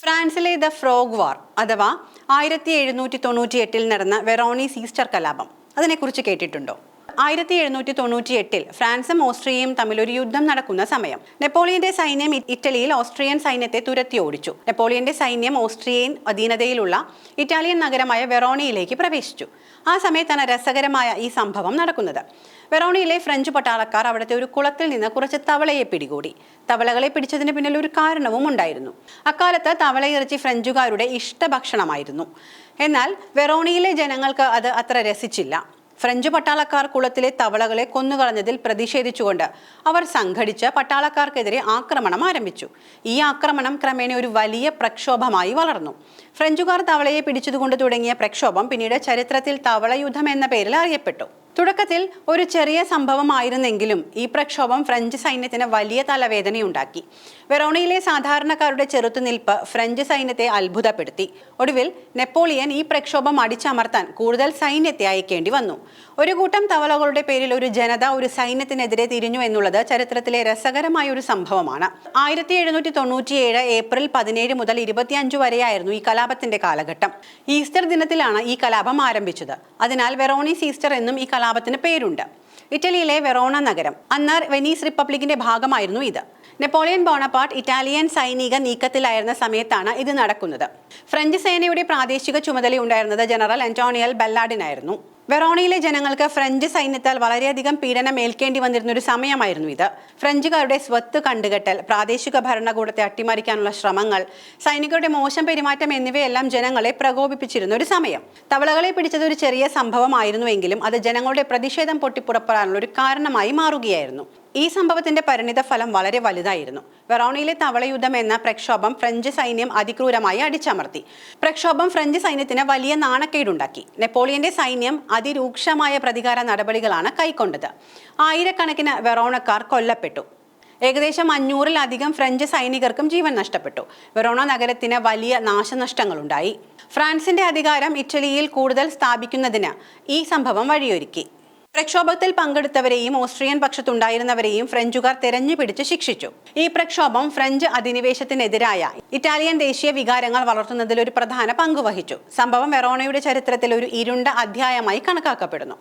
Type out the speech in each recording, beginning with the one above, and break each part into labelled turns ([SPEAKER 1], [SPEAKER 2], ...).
[SPEAKER 1] ഫ്രാൻസിലെ the frog വാർ അഥവാ ആയിരത്തി എഴുന്നൂറ്റി തൊണ്ണൂറ്റി എട്ടിൽ നടന്ന വെറോണി സീസ്റ്റർ കലാപം. അതിനെക്കുറിച്ച് കേട്ടിട്ടുണ്ടോ? ആയിരത്തി എഴുന്നൂറ്റി തൊണ്ണൂറ്റി എട്ടിൽ ഫ്രാൻസും ഓസ്ട്രിയയും തമ്മിൽ ഒരു യുദ്ധം നടക്കുന്ന സമയം. നെപ്പോളിയന്റെ സൈന്യം ഇറ്റലിയിൽ ഓസ്ട്രിയൻ സൈന്യത്തെ തുരത്തി ഓടിച്ചു. നെപ്പോളിയന്റെ സൈന്യം ഓസ്ട്രിയൻ അധീനതയിലുള്ള ഇറ്റാലിയൻ നഗരമായ വെറോണയിലേക്ക് പ്രവേശിച്ചു. ആ സമയത്താണ് രസകരമായ ഈ സംഭവം നടക്കുന്നത്. വെറോണയിലെ ഫ്രഞ്ച് പട്ടാളക്കാർ അവിടുത്തെ ഒരു കുളത്തിൽ നിന്ന് കുറച്ച് തവളയെ പിടികൂടി. തവളകളെ പിടിച്ചതിന് പിന്നിൽ ഒരു കാരണവും ഉണ്ടായിരുന്നു. അക്കാലത്ത് തവളയിറച്ചി ഫ്രഞ്ചുകാരുടെ ഇഷ്ടഭക്ഷണമായിരുന്നു. എന്നാൽ വെറോണിയിലെ ജനങ്ങൾക്ക് അത് അത്ര രസിച്ചില്ല. ഫ്രഞ്ച് പട്ടാളക്കാർ കുളത്തിലെ തവളകളെ കൊന്നുകളഞ്ഞതിൽ പ്രതിഷേധിച്ചുകൊണ്ട് അവർ സംഘടിച്ച് പട്ടാളക്കാർക്കെതിരെ ആക്രമണം ആരംഭിച്ചു. ഈ ആക്രമണം ക്രമേണ ഒരു വലിയ പ്രക്ഷോഭമായി വളർന്നു. ഫ്രഞ്ചുകാർ തവളയെ പിടിച്ചതുകൊണ്ട് തുടങ്ങിയ പ്രക്ഷോഭം പിന്നീട് ചരിത്രത്തിൽ തവളയുദ്ധം എന്ന പേരിൽ അറിയപ്പെട്ടു. തുടക്കത്തിൽ ഒരു ചെറിയ സംഭവമായിരുന്നെങ്കിലും ഈ പ്രക്ഷോഭം ഫ്രഞ്ച് സൈന്യത്തിന് വലിയ തലവേദനയുണ്ടാക്കി. വെറോണയിലെ സാധാരണക്കാരുടെ ചെറുത്തുനിൽപ്പ് ഫ്രഞ്ച് സൈന്യത്തെ അത്ഭുതപ്പെടുത്തി. ഒടുവിൽ നെപ്പോളിയൻ ഈ പ്രക്ഷോഭം അടിച്ചമർത്താൻ കൂടുതൽ സൈന്യത്തെ അയക്കേണ്ടി വന്നു. ഒരു കൂട്ടം തവളകളുടെ പേരിൽ ഒരു ജനത ഒരു സൈന്യത്തിനെതിരെ തിരിഞ്ഞു എന്നുള്ളത് ചരിത്രത്തിലെ രസകരമായ ഒരു സംഭവമാണ്. ആയിരത്തി എഴുന്നൂറ്റി തൊണ്ണൂറ്റിയേഴ് ഏപ്രിൽ പതിനേഴ് മുതൽ ഇരുപത്തിയഞ്ച് വരെയായിരുന്നു ഈ കലാപത്തിന്റെ കാലഘട്ടം. ഈസ്റ്റർ ദിനത്തിലാണ് ഈ കലാപം ആരംഭിച്ചത്. അതിനാൽ വെറോണീസ് ഈസ്റ്റർ എന്നും ഈ കലാപത്തിന് പേരുണ്ട്. ഇറ്റലിയിലെ വെറോണ നഗരം. അന്ന് വെനീസ് റിപ്പബ്ലിക്കിന്റെ ഭാഗമായിരുന്നു ഇത്. നെപ്പോളിയൻ ബോണപ്പാട്ട് ഇറ്റാലിയൻ സൈനിക നീക്കത്തിലായിരുന്ന സമയത്താണ് ഇത് നടക്കുന്നത്. ഫ്രഞ്ച് സേനയുടെ പ്രാദേശിക ചുമതലയുണ്ടായിരുന്നത് ജനറൽ അന്റോണിയൽ ബെല്ലാഡിനായിരുന്നു. വെറോണയിലെ ജനങ്ങൾക്ക് ഫ്രഞ്ച് സൈന്യത്താൽ വളരെയധികം പീഡനം ഏൽക്കേണ്ടി വന്നിരുന്ന ഒരു സമയമായിരുന്നു ഇത്. ഫ്രഞ്ചുകാരുടെ സ്വത്ത് കണ്ടുകെട്ടൽ പ്രാദേശിക ഭരണകൂടത്തെ അട്ടിമറിക്കാനുള്ള ശ്രമങ്ങൾ സൈനികരുടെ മോശം പെരുമാറ്റം എന്നിവയെല്ലാം ജനങ്ങളെ പ്രകോപിപ്പിച്ചിരുന്ന ഒരു സമയം. തവളകളെ പിടിച്ചത് ഒരു ചെറിയ സംഭവമായിരുന്നുവെങ്കിലും അത് ജനങ്ങളുടെ പ്രതിഷേധം പൊട്ടിപ്പുറപ്പെടാനുള്ള ഒരു കാരണമായി മാറുകയായിരുന്നു. ഈ സംഭവത്തിന്റെ പരിണിത ഫലം വളരെ വലുതായിരുന്നു. വെറോണയിലെ തവളയുദ്ധം എന്ന പ്രക്ഷോഭം ഫ്രഞ്ച് സൈന്യം അതിക്രൂരമായി അടിച്ചമർത്തി. പ്രക്ഷോഭം ഫ്രഞ്ച് സൈന്യത്തിന് വലിയ നാണക്കേടുണ്ടാക്കി. നെപ്പോളിയന്റെ സൈന്യം അതിരൂക്ഷമായ പ്രതികാര നടപടികളാണ് കൈക്കൊണ്ടത്. ആയിരക്കണക്കിന് വെറോണക്കാർ കൊല്ലപ്പെട്ടു. ഏകദേശം അഞ്ഞൂറിലധികം ഫ്രഞ്ച് സൈനികർക്കും ജീവൻ നഷ്ടപ്പെട്ടു. വെറോണ നഗരത്തിന് വലിയ നാശനഷ്ടങ്ങളുണ്ടായി. ഫ്രാൻസിന്റെ അധികാരം ഇറ്റലിയിൽ കൂടുതൽ സ്ഥാപിക്കുന്നതിന് ഈ സംഭവം വഴിയൊരുക്കി. പ്രക്ഷോഭത്തിൽ പങ്കെടുത്തവരെയും ഓസ്ട്രിയൻ പക്ഷത്തുണ്ടായിരുന്നവരെയും ഫ്രഞ്ചുകാർ തെരഞ്ഞുപിടിച്ച് ശിക്ഷിച്ചു. ഈ പ്രക്ഷോഭം ഫ്രഞ്ച് അധിനിവേശത്തിനെതിരായ ഇറ്റാലിയൻ ദേശീയ വികാരങ്ങൾ വളർത്തുന്നതിൽ ഒരു പ്രധാന പങ്ക് വഹിച്ചു. സംഭവം വെറോണയുടെ ചരിത്രത്തിൽ ഒരു ഇരുണ്ട അധ്യായമായി കണക്കാക്കപ്പെടുന്നു.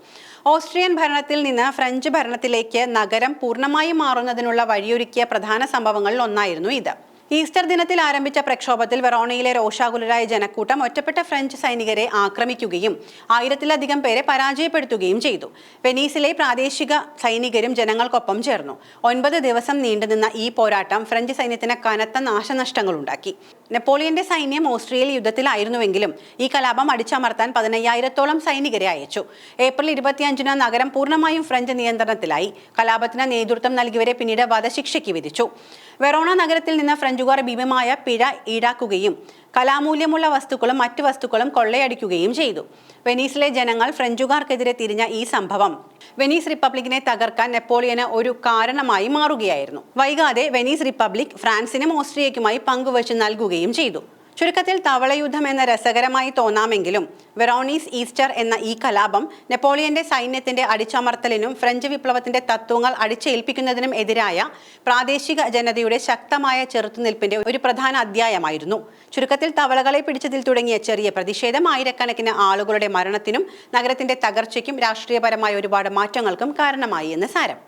[SPEAKER 1] ഓസ്ട്രിയൻ ഭരണത്തിൽ നിന്ന് ഫ്രഞ്ച് ഭരണത്തിലേക്ക് നഗരം പൂർണമായും മാറുന്നതിനുള്ള വഴിയൊരുക്കിയ പ്രധാന സംഭവങ്ങളിൽ ഒന്നായിരുന്നു ഇത്. ഈസ്റ്റർ ദിനത്തിൽ ആരംഭിച്ച പ്രക്ഷോഭത്തിൽ വെറോണയിലെ രോഷാകുലരായ ജനക്കൂട്ടം ഒറ്റപ്പെട്ട ഫ്രഞ്ച് സൈനികരെ ആക്രമിക്കുകയും ആയിരത്തിലധികം പേരെ പരാജയപ്പെടുത്തുകയും ചെയ്തു. വെനീസിലെ പ്രാദേശിക സൈനികരും ജനങ്ങൾക്കൊപ്പം ചേർന്നു. ഒൻപത് ദിവസം നീണ്ടുനിന്ന ഈ പോരാട്ടം ഫ്രഞ്ച് സൈന്യത്തിന് കനത്ത നാശനഷ്ടങ്ങളുണ്ടാക്കി. നെപ്പോളിയന്റെ സൈന്യം ഓസ്ട്രിയയിൽ യുദ്ധത്തിലായിരുന്നുവെങ്കിലും ഈ കലാപം അടിച്ചമർത്താൻ പതിനയ്യായിരത്തോളം സൈനികരെ അയച്ചു. ഏപ്രിൽ ഇരുപത്തിയഞ്ചിന് നഗരം പൂർണമായും ഫ്രഞ്ച് നിയന്ത്രണത്തിലായി. കലാപത്തിന് നേതൃത്വം നൽകിയവരെ പിന്നീട് വധശിക്ഷയ്ക്ക് വിധിച്ചു. വെറോണ നഗരത്തിൽ നിന്ന് ഫ്രഞ്ചുകാർ ഭീമമായ പിഴ ഈടാക്കുകയും കലാമൂല്യമുള്ള വസ്തുക്കളും മറ്റു വസ്തുക്കളും കൊള്ളയടിക്കുകയും ചെയ്തു. വെനീസിലെ ജനങ്ങൾ ഫ്രഞ്ചുകാർക്കെതിരെ തിരിഞ്ഞ ഈ സംഭവം. വെനീസ് റിപ്പബ്ലിക്കിനെ തകർക്കാൻ നെപ്പോളിയന് ഒരു കാരണമായി മാറുകയായിരുന്നു. വൈകാതെ വെനീസ് റിപ്പബ്ലിക് ഫ്രാൻസിനും ഓസ്ട്രിയയ്ക്കുമായി പങ്കുവച്ച് നൽകുകയും ചെയ്തു. ചുരുക്കത്തിൽ തവളയുദ്ധം എന്ന രസകരമായി തോന്നാമെങ്കിലും വെറോണീസ് ഈസ്റ്റർ എന്ന ഈ കലാപം നെപ്പോളിയന്റെ സൈന്യത്തിന്റെ അടിച്ചമർത്തലിനും ഫ്രഞ്ച് വിപ്ലവത്തിന്റെ തത്വങ്ങൾ അടിച്ചേൽപ്പിക്കുന്നതിനും എതിരായ പ്രാദേശിക ജനതയുടെ ശക്തമായ ചെറുത്തുനിൽപ്പിന്റെ ഒരു പ്രധാന അധ്യായമായിരുന്നു. ചുരുക്കത്തിൽ തവളകളെ പിടിച്ചതിൽ തുടങ്ങിയ ചെറിയ പ്രതിഷേധം ആയിരക്കണക്കിന് ആളുകളുടെ മരണത്തിനും നഗരത്തിന്റെ തകർച്ചയ്ക്കും രാഷ്ട്രീയപരമായ ഒരുപാട് മാറ്റങ്ങൾക്കും കാരണമായി എന്ന് സാരം.